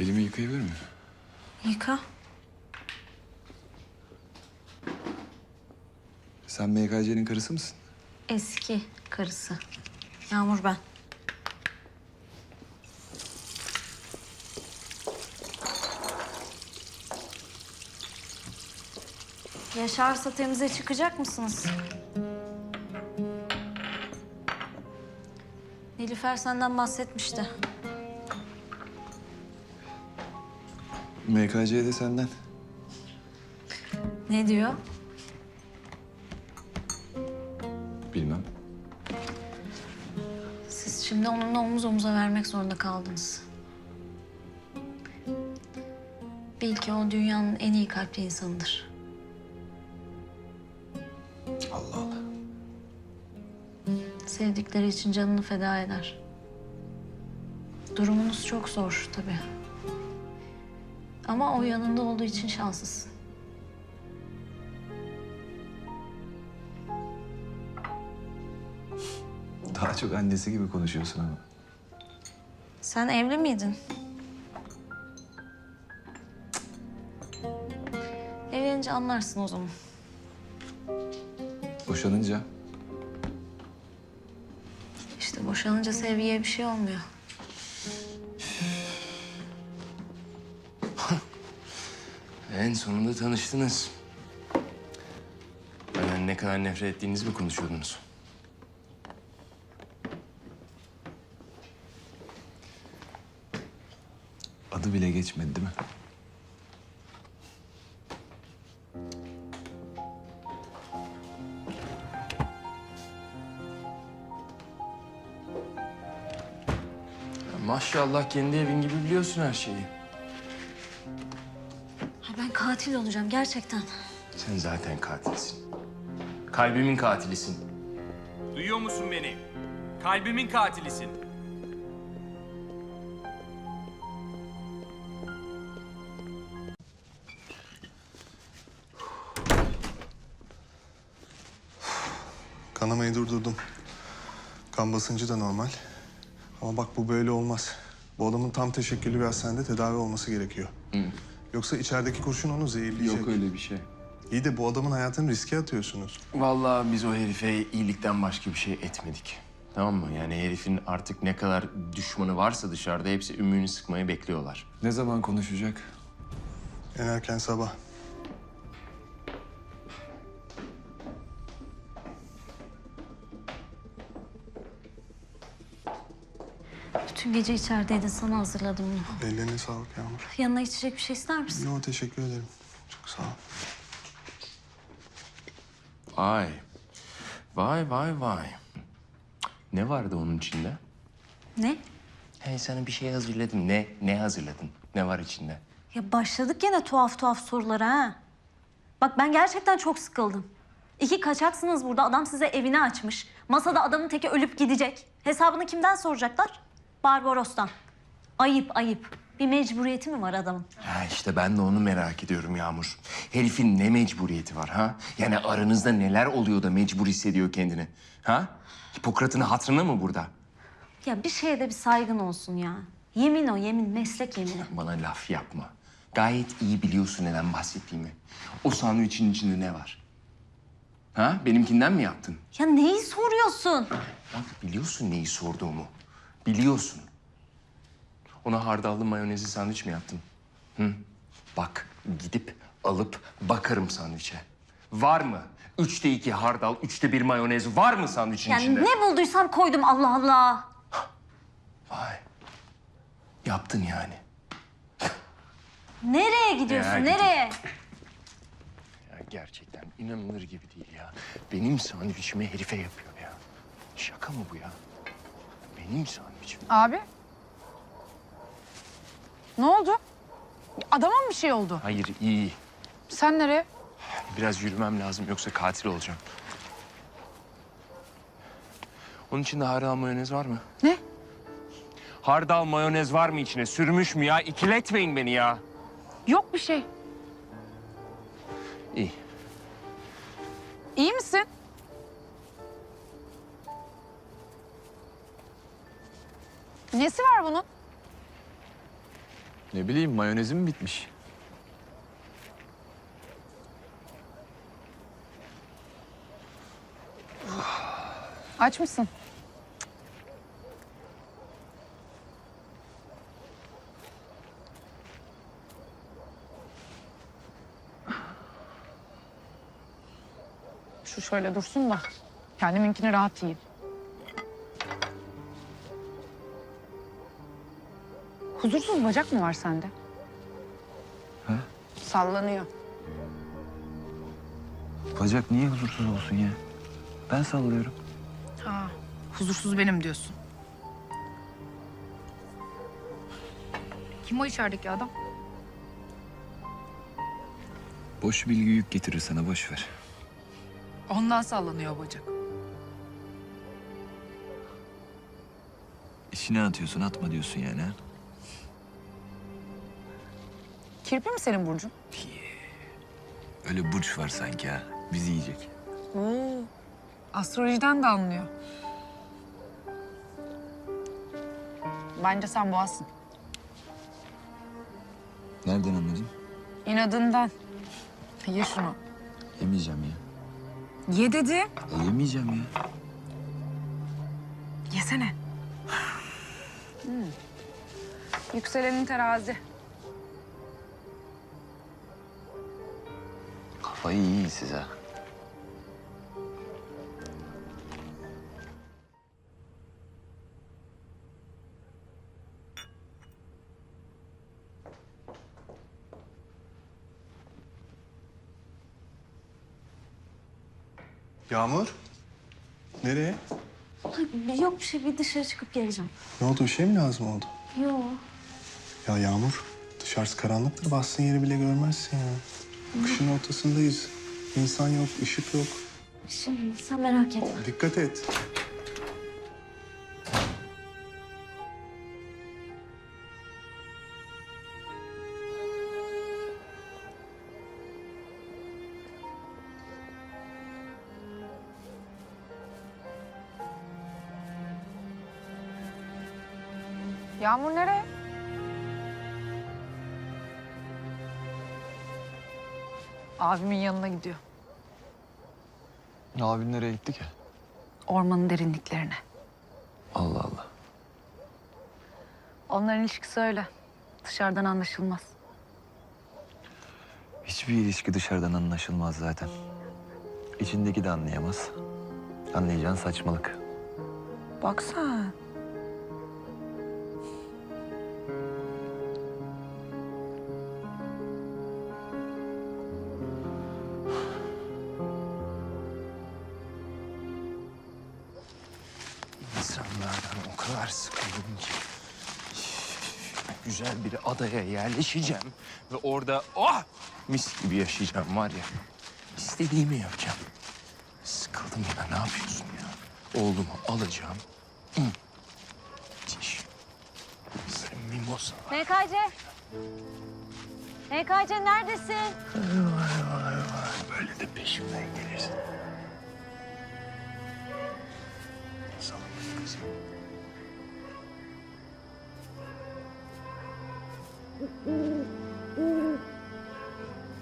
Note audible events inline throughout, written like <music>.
Elimi yıkayabilir miyim? Yıka. Sen MKC'nin karısı mısın? Eski karısı. Yağmur ben. Yaşarsa temize çıkacak mısınız? Nilüfer senden bahsetmişti. MKC de senden. Ne diyor? Bilmem. Siz şimdi onunla omuz omuza vermek zorunda kaldınız. Bil ki o dünyanın en iyi kalpli insanıdır. Allah Allah. Sevdikleri için canını feda eder. Durumunuz çok zor tabii. Ama o yanında olduğu için şanslısın. Daha çok annesi gibi konuşuyorsun ama. Sen evli miydin? Evlenince anlarsın o zaman. Boşanınca İşte boşanınca sevgiye bir şey olmuyor. En sonunda tanıştınız. Benden ne kadar nefret ettiğinizi mi konuşuyordunuz? adı bile geçmedi değil mi? Maşallah kendi evin gibi biliyorsun her şeyi. Katil olacağım gerçekten. Sen zaten katilsin. Kalbimin katilisin. Duyuyor musun beni? Kalbimin katilisin. Kanamayı durdurdum. Kan basıncı da normal. Ama bak bu böyle olmaz. Bu adamın tam teşekküllü bir hastanede tedavi olması gerekiyor. Yoksa içerideki kurşun onu zehirleyecek. Yok öyle bir şey. İyi de bu adamın hayatını riske atıyorsunuz. Vallahi biz o herife iyilikten başka bir şey etmedik. Tamam mı? Yani herifin artık ne kadar düşmanı varsa dışarıda hepsi ümüğünü sıkmayı bekliyorlar. Ne zaman konuşacak? En erken sabah. Bütün gece içerideydin sana hazırladım bunu. Ellerine sağlık Yağmur. Yanına içecek bir şey ister misin? Yo teşekkür ederim. Çok sağ ol. Vay. Vay vay vay. Ne vardı onun içinde? Ne? Hey sana bir şey hazırladım. Ne? Ne hazırladın? Ne var içinde? Ya başladık gene tuhaf tuhaf sorulara ha. Bak ben gerçekten çok sıkıldım. İki kaçaksınız burada. Adam size evini açmış. Masada adamın teki ölüp gidecek. Hesabını kimden soracaklar? Barbaros'tan. Ayıp ayıp. Bir mecburiyeti mi var adamın? Ha işte ben de onu merak ediyorum Yağmur. Herifin ne mecburiyeti var ha? Yani aranızda neler oluyor da mecbur hissediyor kendini? Ha? Hipokrat'ın hatırına mı burada? Ya bir şeye de bir saygın olsun ya. Yemin o yemin, meslek yemini. Bana laf yapma. Gayet iyi biliyorsun neden bahsettiğimi. O sandviçin içinde ne var? Ha? Benimkinden mi yaptın? Ya neyi soruyorsun? Bak biliyorsun neyi sorduğumu. Biliyorsun. Ona hardallı mayonezli sandviç mi yaptın? Hı? Bak gidip alıp bakarım sandviçe. Var mı? Üçte iki hardal, üçte bir mayonez var mı sandviçin Yani içinde? ne bulduysam koydum Allah Allah. Vay. Yaptın yani. Nereye gidiyorsun, Ya, nereye? Ya gerçekten inanılır gibi değil ya. Benim sandviçimi herife yapıyor ya. Şaka mı bu ya? Benim sandviçim. Abi. Ne oldu? Adama mı bir şey oldu? Hayır iyi. Sen nereye? Biraz yürümem lazım yoksa katil olacağım. Onun içinde hardal mayonez var mı? Ne? Hardal mayonez var mı içine? Sürmüş mü ya? İkiletmeyin beni ya. Yok bir şey. İyi. İyi Ne bileyim mayonezim bitmiş. Aç mısın? Şu şöyle dursun da kendiminkini rahat yiyeyim. Huzursuz bacak mı var sende? Ha? Sallanıyor. Bacak niye huzursuz olsun ya? Ben sallıyorum. Ha, huzursuz benim diyorsun. Kim o içerideki adam? Boş bilgi yük getirir sana boş ver. Ondan sallanıyor bacak. İçine atıyorsun atma diyorsun yani ha? Kirpi mi senin Burcun? Öyle burç var sanki ha. Bizi yiyecek. Oo. Astrolojiden de anlıyor. Bence sen boğazsın. Nereden anladın? İnadından. Ye şunu. Yemeyeceğim ya. Ye dedi. E, yemeyeceğim ya. Yesene. Hmm. Yükselenin terazi. Kafayı yiyin size. Yağmur? Nereye? Yok bir şey bir dışarı çıkıp geleceğim. Ne oldu? Bir şey mi lazım oldu? Yok. Ya Yağmur, dışarısı karanlıktır. Bastığın yeri bile görmezsin ya. Kışın ortasındayız. İnsan yok, ışık yok. Şimdi sen merak etme. Dikkat et. Yağmur nereye? Abimin yanına gidiyor. Abin nereye gitti ki? Ormanın derinliklerine. Allah Allah. Onların ilişkisi öyle. Dışarıdan anlaşılmaz. Hiçbir ilişki dışarıdan anlaşılmaz zaten. İçindeki de anlayamaz. Anlayacağın saçmalık. Bak sıkıldım ki. Güzel bir adaya yerleşeceğim ve orada oh mis gibi yaşayacağım var ya. İstediğimi yapacağım. Sıkıldım ya ne yapıyorsun ya? Oğlumu alacağım. Hı. Müthiş. Sen mimosa. MKC. MKC neredesin? Böyle de peşimden gelirsin. Salak kızım.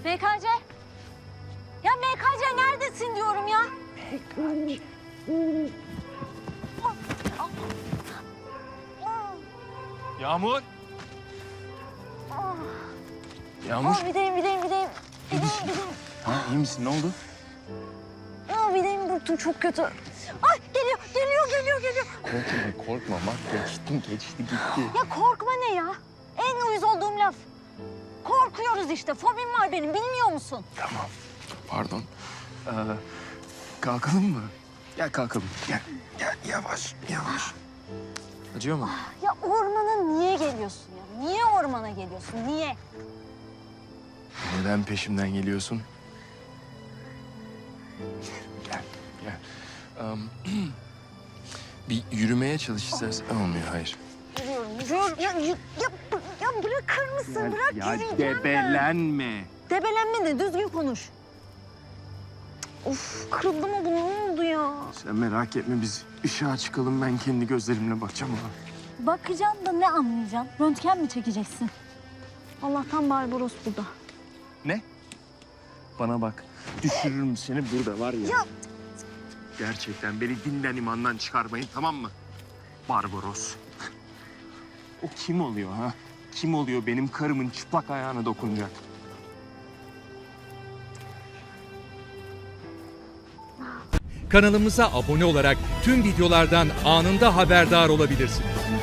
MKC. Ya MKC neredesin diyorum ya. Yağmur. Yağmur. Aa, bileğim bileğim bileğim. Bileğim bileğim. Ha, iyi misin? Ne oldu? Aa, bileğim burktum çok kötü. Ay geliyor geliyor geliyor geliyor. Korkma, korkma. Bak geçtim, geçti gitti. Ya korkma ne ya? En uyuz olduğum laf. Korkuyoruz işte. Fobim var benim bilmiyor musun? Tamam. Pardon. Ee, kalkalım mı? Gel kalkalım. Gel. Gel yavaş yavaş. Acıyor mu? Ya ormana niye geliyorsun ya? Niye ormana geliyorsun? Niye? Neden peşimden geliyorsun? Gel, gel. Am, <clears throat> bir yürümeye çalış istersen. Olmuyor, hayır. Yürüyorum, yürüyorum. Ya, ya, ya, ya bırakır mısın? Bırak yürüyeceğim ben. debelenme. Debelenme ne? Düzgün konuş. Of kırıldı mı bu? Ne oldu ya? Sen merak etme biz ışığa çıkalım ben kendi gözlerimle bakacağım ona. Bakacaksın da ne anlayacaksın? Röntgen mi çekeceksin? Allah'tan Barbaros burada. Ne? Bana bak. Düşürürüm seni burada var ya. Gerçekten beni dinden imandan çıkarmayın tamam mı? Barbaros. <laughs> O kim oluyor ha? Kim oluyor benim karımın çıplak ayağına dokunacak? Kanalımıza abone olarak tüm videolardan anında haberdar olabilirsiniz.